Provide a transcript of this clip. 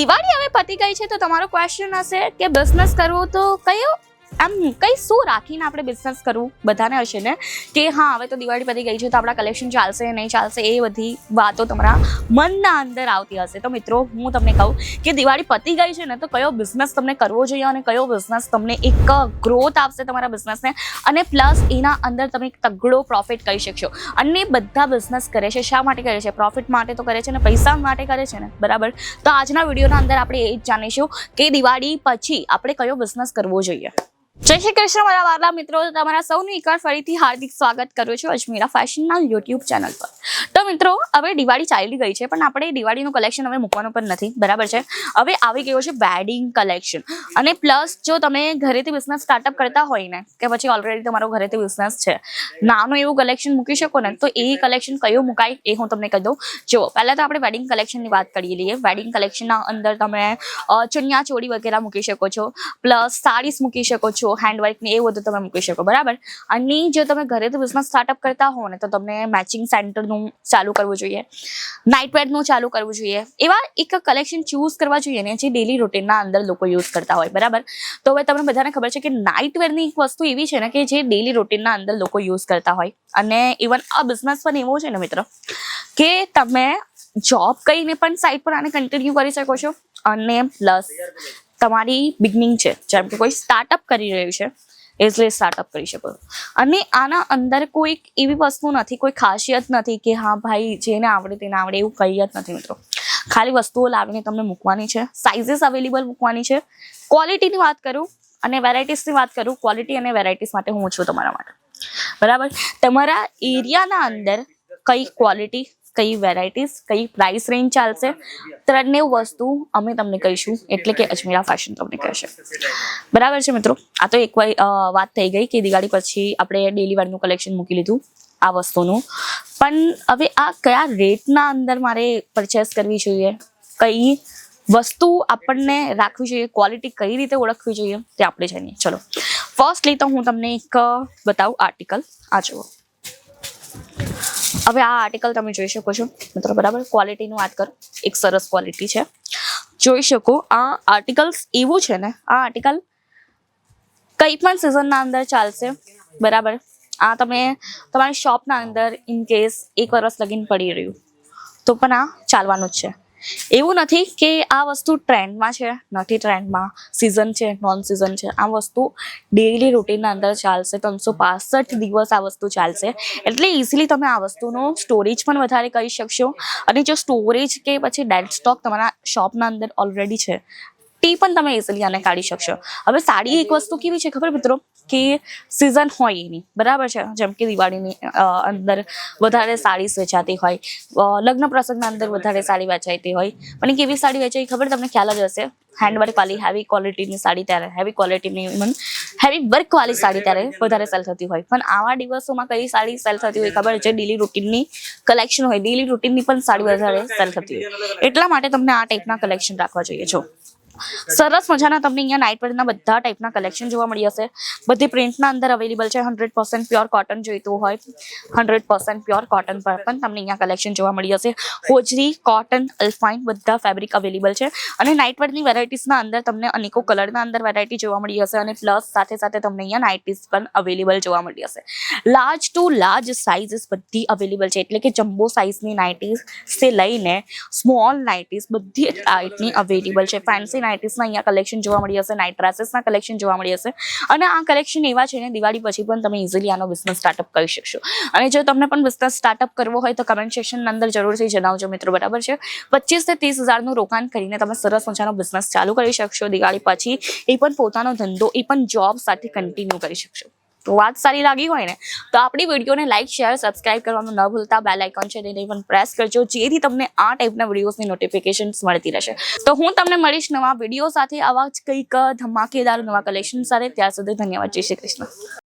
દિવાળી હવે પતી ગઈ છે તો તમારો ક્વેશ્ચન હશે કે બિઝનેસ કરવો તો કયો આમ કઈ શું રાખીને આપણે બિઝનેસ કરવું? બધાને હશે ને? કે હા, હવે તો દિવાળી પતી ગઈ છે, તો આપણા કલેક્શન ચાલશે નહીં ચાલશે એ બધી વાતો તમારા મનના અંદર આવતી હશે. તો મિત્રો, હું તમને કહું કે દિવાળી પતી ગઈ છે ને, તો કયો બિઝનેસ તમને કરવો જોઈએ અને કયો બિઝનેસ તમને એક ગ્રોથ આપશે તમારા બિઝનેસને અને પ્લસ એના અંદર તમે તગડો પ્રોફિટ કરી શકશો. અને બધા બિઝનેસ કરે છે, શા માટે કરે છે? પ્રોફિટ માટે તો કરે છે ને, પૈસા માટે કરે છે ને, બરાબર? તો આજના વિડીયોના અંદર આપણે એ જ જાણીશું કે દિવાળી પછી આપણે કયો બિઝનેસ કરવો જોઈએ. જય શ્રી કૃષ્ણ મારા વાલા મિત્રો. તમારા સૌનું એકવાર ફરીથી હાર્દિક સ્વાગત કરું છું અજમીરા ફેશનના યુટ્યુબ ચેનલ પર. તો મિત્રો હવે દિવાળી ચાલી ગઈ છે પણ આપણે દિવાળીનું કલેક્શન હવે મૂકવાનું પણ નથી. બરાબર છે? હવે આવી ગયો છે વેડિંગ કલેક્શન અને પ્લસ જો તમે ઘરેથી બિઝનેસ સ્ટાર્ટઅપ કરતા હોય ને કે પછી ઓલરેડી તમારો ઘરેથી બિઝનેસ છે નાનું એવું કલેક્શન મૂકી શકો ને તો એ કલેક્શન કયું મુકાય એ હું તમને કહી દઉં. જુઓ પહેલાં તો આપણે વેડિંગ કલેક્શનની વાત કરી લઈએ. વેડિંગ કલેક્શનના અંદર તમે અ, ચણિયા ચોળી વગેરે મૂકી શકો છો. પ્લસ સાડીસ મૂકી શકો છો. હેન્ડવર્ક ને એ બધું તમે મૂકી શકો, બરાબર? અને જો તમે ઘરેથી બિઝનેસ સ્ટાર્ટઅપ કરતા હો ને, તો તમને મેચિંગ સેન્ટરનું ચાલુ કરવું જોઈએ નાઇટ વેરનું ચાલુ કરવું જોઈએ, એવા એક કલેક્શન ચૂઝ કરવા જોઈએ ને જે ડેલી રૂટીનના અંદર લોકો યુઝ કરતા હોય, બરાબર? તો હવે તમને બધાને ખબર છે કે નાઇટ વેરની એક વસ્તુ એવી છે ને કે જે ડેલી રૂટીનના અંદર લોકો યુઝ કરતા હોય. અને ઇવન આ બિઝનેસ પણ એવો છે ને મિત્રો, કે તમે જોબ કરીને પણ સાઈડ પર આને કન્ટિન્યુ કરી શકો છો, અને પ્લસ તમારી બિગનિંગ છે. જેમ કે કોઈ સ્ટાર્ટઅપ કરી રહ્યું છે એટલે સ્ટાર્ટઅપ કરી શકો અને આના અંદર કોઈક એવી વસ્તુ નથી, કોઈ ખાસિયત નથી કે હા ભાઈ, જેને આવડે તેને આવડે એવું કંઈ જ નથી મિત્રો. ખાલી વસ્તુઓ લાવીને તમને મૂકવાની છે સાઇઝીસ અવેલેબલ મૂકવાની છે. ક્વોલિટીની વાત કરું અને વેરાયટીસની વાત કરું ક્વોલિટી અને વેરાયટીસ માટે હું છું તમારા માટે. બરાબર? તમારા એરિયાના અંદર કઈ ક્વોલિટી કઈ વેરાયટીઝ કઈ પ્રાઇસ રેન્જ ચાલશે ત્રણેવ વસ્તુ અમે તમને કહીશું. એટલે કે અજમેરા ફેશન તમને કહેશે. બરાબર છે મિત્રો? આ તો એક વાત થઈ ગઈ કે દિવાળી પછી આપણે ડેલી કલેક્શન મૂકી લીધું, આ વસ્તુનું. પણ હવે આ કયા રેટના અંદર મારે પરચેસ કરવી જોઈએ? કઈ વસ્તુ આપણને રાખવી જોઈએ? ક્વોલિટી કઈ રીતે ઓળખવી જોઈએ? તે આપણે જાણીએ. ચલો. ફર્સ્ટલી તો હું તમને એક બતાવું આર્ટિકલ આ જુઓ. હવે આ આર્ટિકલ તમે જોઈ શકો છો. મિત્રો, બરાબર? ક્વોલિટીની વાત કરું. એક સરસ ક્વોલિટી છે. જોઈ શકો, આ આર્ટિકલ્સ એવું છે ને, આ આર્ટિકલ કંઈ પણ સિઝનના અંદર ચાલશે. બરાબર? આ તમે તમારી શોપના અંદર ઇન કેસ એક વર્ષ લગીન પડી રહ્યું. તો પણ આ ચાલવાનું જ છે. એવું નથી કે આ વસ્તુ ટ્રેન્ડમાં છે, નથી ટ્રેન્ડમાં. સિઝન છે નોન સિઝન છે. આ વસ્તુ ડેઈલી રૂટીનના અંદર ચાલશે. ત્રણસો પાસઠ દિવસ આ વસ્તુ ચાલશે. એટલે ઇઝીલી તમે આ વસ્તુનો સ્ટોરેજ પણ વધારે કરી શકશો. અને જો સ્ટોરેજ કે પછી ડેડ સ્ટોક તમારા શોપના અંદર ઓલરેડી છે તે પણ તમે ઇઝીલી આને કાઢી શકશો. હવે સાડી એક વસ્તુ કેવી છે ખબર મિત્રો? કે સિઝન હોય એની. બરાબર છે? જેમ કે દિવાળીની અંદર વધારે સાડી વેચાતી હોય. લગ્ન પ્રસંગના અંદર વધારે સાડી વેચાતી હોય. પણ કેવી સાડી વેચાય ખબર તમને ખ્યાલ જ હશે? હેન્ડવર્ક વાળી હેવી ક્વોલિટીની સાડી ત્યારે હેવી ક્વોલિટીની ઇવન હેવી વર્ક વાળી સાડી ત્યારે વધારે સેલ થતી હોય. પણ આવા દિવસોમાં કઈ સાડી સેલ થતી હોય ખબર છે? ડેલી રૂટીનની કલેક્શન હોય. ડેલી રૂટીનની પણ સાડી વધારે સેલ થતી હોય. એટલા માટે તમને આ ટાઈપના કલેક્શન રાખવા જોઈએ. છો સરસ મજાના તમને અહીંયા નાઇટ વેરના બધા ટાઈપના કલેક્શન જોવા મળી હશે. બધી પ્રિન્ટના અંદર અવેલેબલ છે હંડ્રેડ પર્સન્ટ પ્યોર કોટન જોઈતું હોય. હંડ્રેડ પર્સન્ટ પ્યોર કોટન પર પણ તમને અહીંયા કલેક્શન જોવા મળી હશે. હોજરી કોટન અલ્ફાઇન બધા ફેબ્રિક અવેલેબલ છે. અને નાઇટ વેરની વેરાયટીઝના અંદર તમને અનેકો કલરના અંદર વેરાયટી જોવા મળી હશે અને પ્લસ સાથે સાથે તમને અહીંયા નાઇટીઝ પણ અવેલેબલ જોવા મળી હશે. લાર્જ ટુ લાર્જ સાઇઝીસ બધી અવેલેબલ છે. એટલે કે જમ્બો સાઇઝની નાઇટીઝથી લઈને સ્મોલ નાઇટીઝ બધી ટાઈપની અવેલેબલ છે. ફેન્સી નાઇટીઝના અહીંયા કલેક્શન જોવા મળી હશે નાઇટ ડ્રેસીસના કલેક્શન જોવા મળી હશે. અને આ કલેક્શન એવા છે ને, દિવાળી પછી પણ તમે ઇઝીલી આનો બિઝનેસ સ્ટાર્ટઅપ કરી શકશો. અને જો તમને પણ બિઝનેસ સ્ટાર્ટઅપ કરવો હોય તો કમેન્ટ સેક્શનની અંદર જરૂરથી જણાવજો મિત્રો, બરાબર છે? પચીસથી ત્રીસ હજારનું રોકાણ કરીને તમે સરસ મજાનો બિઝનેસ ચાલુ કરી શકશો દિવાળી પછી. એ પણ પોતાનો ધંધો, એ પણ જોબ સાથે કન્ટિન્યુ કરી શકશો. તો વાત સારી લાગી હોય ને, તો આપણી વિડીયોને લાઇક શેર સબસ્ક્રાઇબ કરવાનું ન ભૂલતા બેલ આઇકોન છે તેને પણ પ્રેસ કરજો, જેથી તમને આ ટાઈપના વિડીયોઝની નોટિફિકેશન્સ મળતી રહેશે. તો હું તમને મળીશ નવા વીડિયો સાથે આવા જ કંઈક ધમાકેદાર નવા કલેક્શન સાથે. ત્યાર સુધી ધન્યવાદ. જય શ્રી કૃષ્ણ.